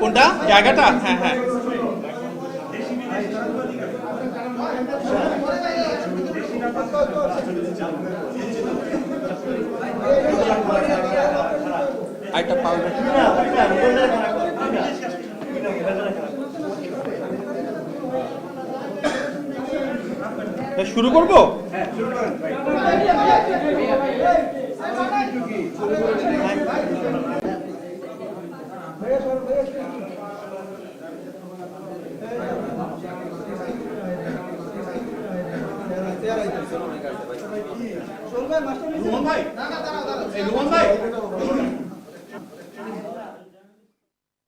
কোনটা? জায়গাটা? হ্যাঁ হ্যাঁ। একটা পাউডার শুরু করব? হ্যাঁ রুমন ভাই এই রুমন ভাই